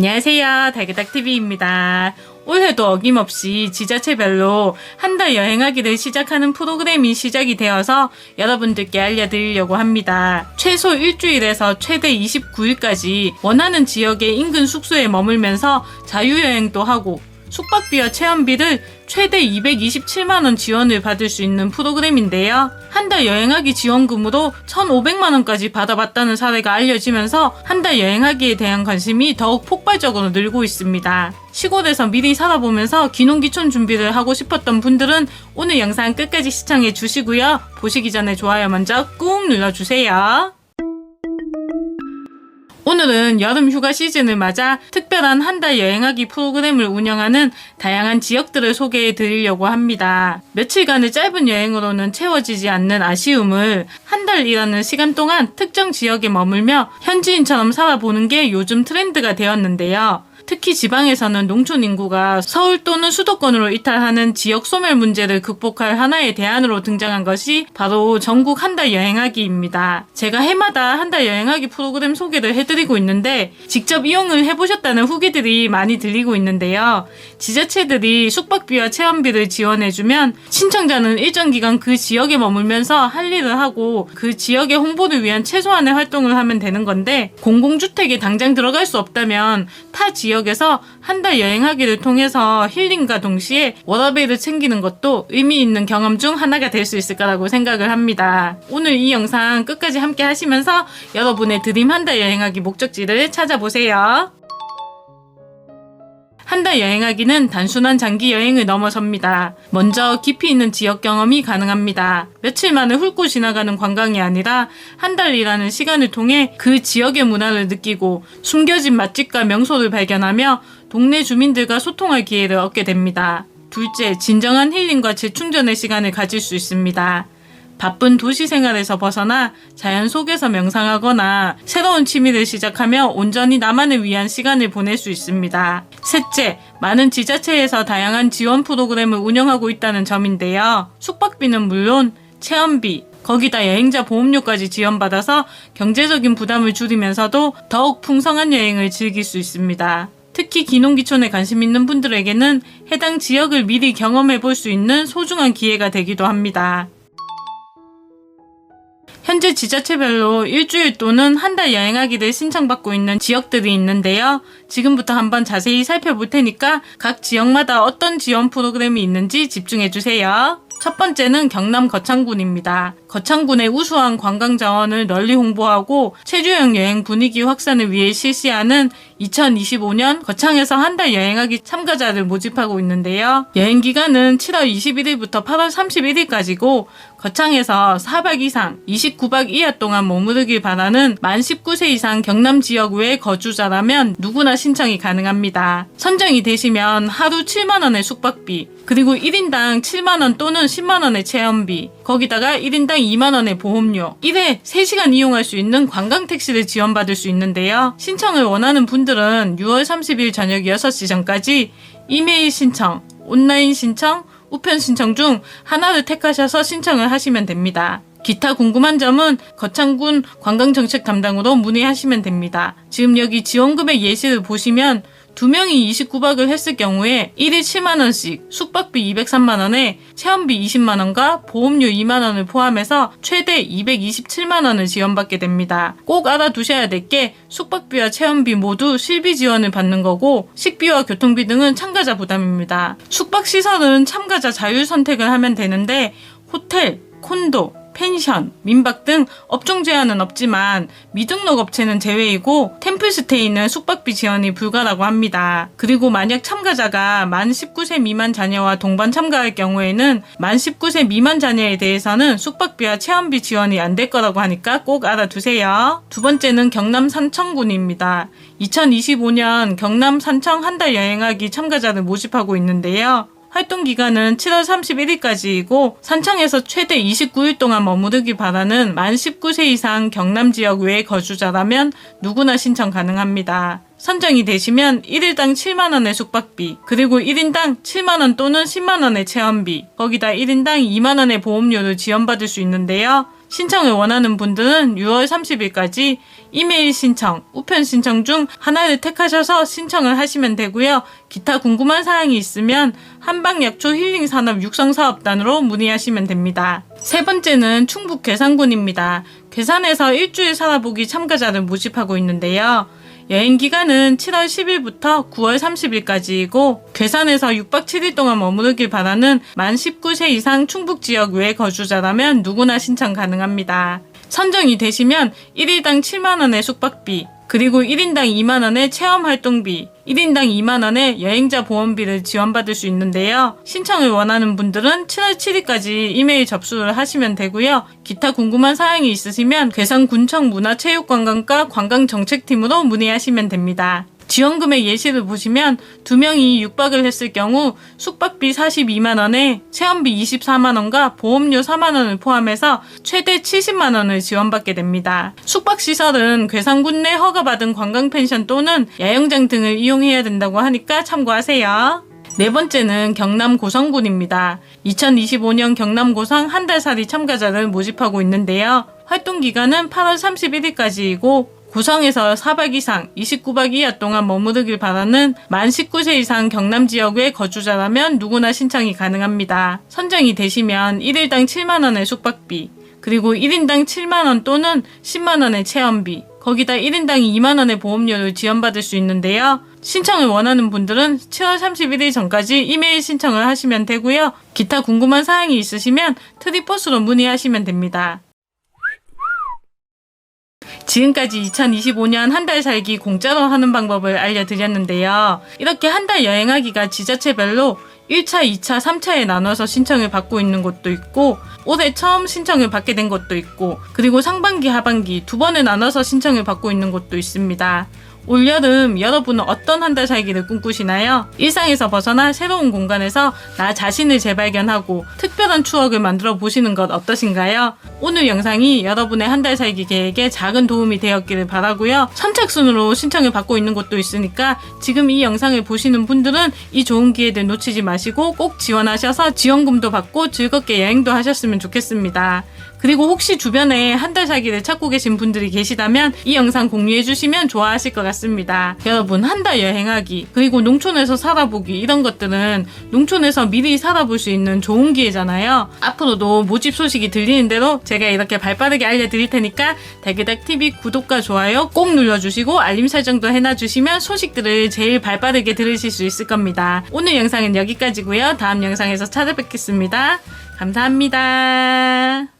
안녕하세요. 달그닥TV입니다. 올해도 어김없이 지자체별로 한 달 여행하기를 시작하는 프로그램이 시작이 되어서 여러분들께 알려드리려고 합니다. 최소 일주일에서 최대 29일까지 원하는 지역의 인근 숙소에 머물면서 자유여행도 하고 숙박비와 체험비 를 최대 227만원 지원을 받을 수 있는 프로그램인데요. 한 달 여행하기 지원금으로 1,500만원까지 받아봤다는 사례가 알려지면서 한 달 여행하기에 대한 관심이 더욱 폭발적으로 늘고 있습니다. 시골에서 미리 살아보면서 기농기촌 준비를 하고 싶었던 분들은 오늘 영상 끝까지 시청해 주시고요. 보시기 전에 좋아요 먼저 꾹 눌러주세요. 오늘은 여름 휴가 시즌을 맞아 특별한 한 달 여행하기 프로그램을 운영하는 다양한 지역들을 소개해 드리려고 합니다. 며칠간의 짧은 여행으로는 채워지지 않는 아쉬움을 한 달이라는 시간 동안 특정 지역에 머물며 현지인처럼 살아보는 게 요즘 트렌드가 되었는데요. 특히 지방에서는 농촌 인구가 서울 또는 수도권으로 이탈하는 지역 소멸 문제를 극복할 하나의 대안으로 등장한 것이 바로 전국 한 달 여행하기입니다. 제가 해마다 한 달 여행하기 프로그램 소개를 해드리고 있는데 직접 이용을 해보셨다는 후기들이 많이 들리고 있는데요. 지자체들이 숙박비와 체험비를 지원해주면 신청자는 일정 기간 그 지역에 머물면서 할 일을 하고 그 지역의 홍보를 위한 최소한의 활동을 하면 되는 건데 공공주택에 당장 들어갈 수 없다면 타 지역 에서 한 달 여행하기를 통해서 힐링과 동시에 워라밸을 챙기는 것도 의미 있는 경험 중 하나가 될 수 있을 거라고 생각을 합니다. 오늘 이 영상 끝까지 함께 하시면서 여러분의 드림 한 달 여행하기 목적지를 찾아보세요. 한 달 여행하기는 단순한 장기 여행을 넘어섭니다. 먼저 깊이 있는 지역 경험이 가능합니다. 며칠 만에 훑고 지나가는 관광이 아니라 한 달이라는 시간을 통해 그 지역의 문화를 느끼고 숨겨진 맛집과 명소를 발견하며 동네 주민들과 소통할 기회를 얻게 됩니다. 둘째, 진정한 힐링과 재충전의 시간을 가질 수 있습니다. 바쁜 도시 생활에서 벗어나 자연 속에서 명상하거나 새로운 취미를 시작하며 온전히 나만을 위한 시간을 보낼 수 있습니다. 셋째, 많은 지자체에서 다양한 지원 프로그램을 운영하고 있다는 점인데요. 숙박비는 물론 체험비, 거기다 여행자 보험료까지 지원받아서 경제적인 부담을 줄이면서도 더욱 풍성한 여행을 즐길 수 있습니다. 특히 기농기촌에 관심 있는 분들에게는 해당 지역을 미리 경험해 볼 수 있는 소중한 기회가 되기도 합니다. 현재 지자체별로 일주일 또는 한 달 여행하기를 신청받고 있는 지역들이 있는데요. 지금부터 한번 자세히 살펴볼 테니까 각 지역마다 어떤 지원 프로그램이 있는지 집중해 주세요. 첫 번째는 경남 거창군입니다. 거창군의 우수한 관광 자원을 널리 홍보하고 체류형 여행 분위기 확산을 위해 실시하는 2025년 거창에서 한 달 여행하기 참가자를 모집하고 있는데요. 여행 기간은 7월 21일부터 8월 31일까지고 거창에서 4박 이상 29박 이하 동안 머무르길 바라는 만 19세 이상 경남 지역 외 거주자라면 누구나 신청이 가능합니다. 선정이 되시면 하루 7만원의 숙박비, 그리고 1인당 7만원 또는 10만원의 체험비, 거기다가 1인당 2만원의 보험료, 1회 3시간 이용할 수 있는 관광택시를 지원받을 수 있는데요. 신청을 원하는 분들은 6월 30일 저녁 6시 전까지 이메일 신청, 온라인 신청, 우편 신청 중 하나를 택하셔서 신청을 하시면 됩니다. 기타 궁금한 점은 거창군 관광정책 담당으로 문의하시면 됩니다. 지금 여기 지원금액 예시를 보시면 두 명이 29박을 했을 경우에 1일 7만원씩 숙박비 203만원에 체험비 20만원과 보험료 2만원을 포함해서 최대 227만원을 지원받게 됩니다. 꼭 알아두셔야 될 게 숙박비와 체험비 모두 실비 지원을 받는 거고 식비와 교통비 등은 참가자 부담입니다. 숙박시설은 참가자 자율 선택을 하면 되는데 호텔, 콘도, 펜션, 민박 등 업종 제한은 없지만 미등록 업체는 제외이고 템플스테이는 숙박비 지원이 불가라고 합니다. 그리고 만약 참가자가 만 19세 미만 자녀와 동반 참가할 경우에는 만 19세 미만 자녀에 대해서는 숙박비와 체험비 지원이 안 될 거라고 하니까 꼭 알아두세요. 두 번째는 경남 산청군입니다. 2025년 경남 산청 한 달 여행하기 참가자를 모집하고 있는데요. 활동 기간은 7월 31일까지이고 산청에서 최대 29일 동안 머무르기 바라는 만 19세 이상 경남 지역 외 거주자라면 누구나 신청 가능합니다. 선정이 되시면 1일당 7만원의 숙박비, 그리고 1인당 7만원 또는 10만원의 체험비, 거기다 1인당 2만원의 보험료를 지원받을 수 있는데요. 신청을 원하는 분들은 6월 30일까지 이메일 신청, 우편 신청 중 하나를 택하셔서 신청을 하시면 되고요. 기타 궁금한 사항이 있으면 한방약초 힐링산업 육성사업단으로 문의하시면 됩니다. 세 번째는 충북 괴산군입니다. 괴산에서 일주일 살아보기 참가자를 모집하고 있는데요. 여행 기간은 7월 10일부터 9월 30일까지이고 괴산에서 6박 7일 동안 머무르길 바라는 만 19세 이상 충북 지역 외 거주자라면 누구나 신청 가능합니다. 선정이 되시면 1일당 7만원의 숙박비, 그리고 1인당 2만원의 체험 활동비, 1인당 2만원의 여행자 보험비를 지원받을 수 있는데요. 신청을 원하는 분들은 7월 7일까지 이메일 접수를 하시면 되고요. 기타 궁금한 사항이 있으시면 괴산군청 문화체육관광과 관광정책팀으로 문의하시면 됩니다. 지원금의 예시를 보시면 두 명이 6박을 했을 경우 숙박비 42만 원에 체험비 24만 원과 보험료 4만 원을 포함해서 최대 70만 원을 지원받게 됩니다. 숙박 시설은 괴산군 내 허가받은 관광 펜션 또는 야영장 등을 이용해야 된다고 하니까 참고하세요. 네 번째는 경남 고성군입니다. 2025년 경남 고성 한 달 살이 참가자를 모집하고 있는데요. 활동 기간은 8월 31일까지이고 고성에서 4박 이상 29박 이하 동안 머무르길 바라는 만 19세 이상 경남 지역의 거주자라면 누구나 신청이 가능합니다. 선정이 되시면 1일당 7만원의 숙박비, 그리고 1인당 7만원 또는 10만원의 체험비, 거기다 1인당 2만원의 보험료를 지원받을 수 있는데요. 신청을 원하는 분들은 7월 31일 전까지 이메일 신청을 하시면 되고요. 기타 궁금한 사항이 있으시면 트리버스로 문의하시면 됩니다. 지금까지 2025년 한 달 살기 공짜로 하는 방법을 알려드렸는데요. 이렇게 한 달 여행하기가 지자체별로 1차, 2차, 3차에 나눠서 신청을 받고 있는 곳도 있고, 올해 처음 신청을 받게 된 곳도 있고, 그리고 상반기, 하반기 두 번에 나눠서 신청을 받고 있는 곳도 있습니다. 올여름 여러분은 어떤 한 달 살기를 꿈꾸시나요? 일상에서 벗어나 새로운 공간에서 나 자신을 재발견하고 특별한 추억을 만들어 보시는 것 어떠신가요? 오늘 영상이 여러분의 한 달 살기 계획에 작은 도움이 되었기를 바라고요. 선착순으로 신청을 받고 있는 곳도 있으니까 지금 이 영상을 보시는 분들은 이 좋은 기회를 놓치지 마시고 꼭 지원하셔서 지원금도 받고 즐겁게 여행도 하셨으면 좋겠습니다. 그리고 혹시 주변에 한 달 살기를 찾고 계신 분들이 계시다면 이 영상 공유해 주시면 좋아하실 것 같습니다. 여러분 한 달 여행하기 그리고 농촌에서 살아보기 이런 것들은 농촌에서 미리 살아볼 수 있는 좋은 기회잖아요. 앞으로도 모집 소식이 들리는 대로 제가 이렇게 발빠르게 알려드릴 테니까 달그닥TV 구독과 좋아요 꼭 눌러주시고 알림 설정도 해놔주시면 소식들을 제일 발빠르게 들으실 수 있을 겁니다. 오늘 영상은 여기까지고요. 다음 영상에서 찾아뵙겠습니다. 감사합니다.